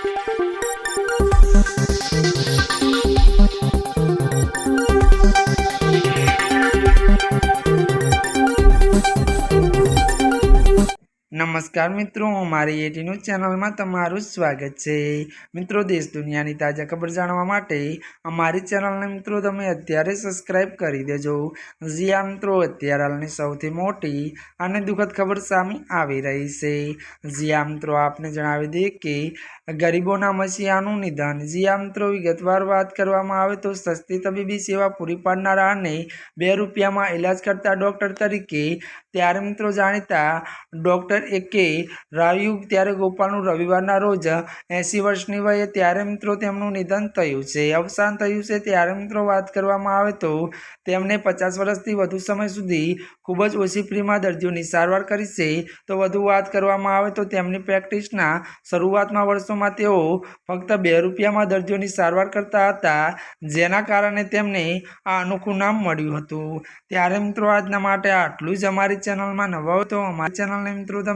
Thank you. નમસ્કાર મિત્રો, મારી એટી ન્યૂઝ ચેનલમાં તમારું સ્વાગત છે. મિત્રો, દેશ દુનિયાની તાજા ખબર જાણવા માટે અમારી ચેનલને મિત્રો તમે અત્યારે સબસ્ક્રાઈબ કરી દેજો. જી આ મિત્રો, અત્યારે હાલની સૌથી મોટી અને દુઃખદ ખબર સામે આવી રહી છે. જી આ મિત્રો, આપને જણાવી દઈએ કે ગરીબોના મસીહાનું નિધન. જી આ મિત્રો, વિગતવાર વાત કરવામાં આવે તો સસ્તી તબીબી સેવા પૂરી પાડનારા અને બે રૂપિયામાં ઇલાજ કરતા ડૉક્ટર તરીકે ત્યારે મિત્રો જાણીતા ડૉક્ટર એ કે રાયુગ ત્યારે ગોપાલનું રવિવારના રોજ એંસી વર્ષની વયે ત્યારે મિત્રો તેમનું નિધન થયું છે. અવસાન થયું છે ત્યારે મિત્રો વાત કરવામાં આવે તો તેમને પચાસ વર્ષથી વધુ સમય સુધી ખૂબ જ ઓછી ફ્રીમાં દર્દીઓની સારવાર કરી છે. તો વધુ વાત કરવામાં આવે તો તેમની પ્રેક્ટિસના શરૂઆતમાં વર્ષોમાં તેઓ ફક્ત બે રૂપિયામાં દર્દીઓની સારવાર કરતા હતા, જેના કારણે તેમને આ અનોખું નામ મળ્યું હતું. ત્યારે મિત્રો આજના માટે આટલું જ. અમારી ચેનલમાં નવા હોય તો અમારી ચેનલને મિત્રો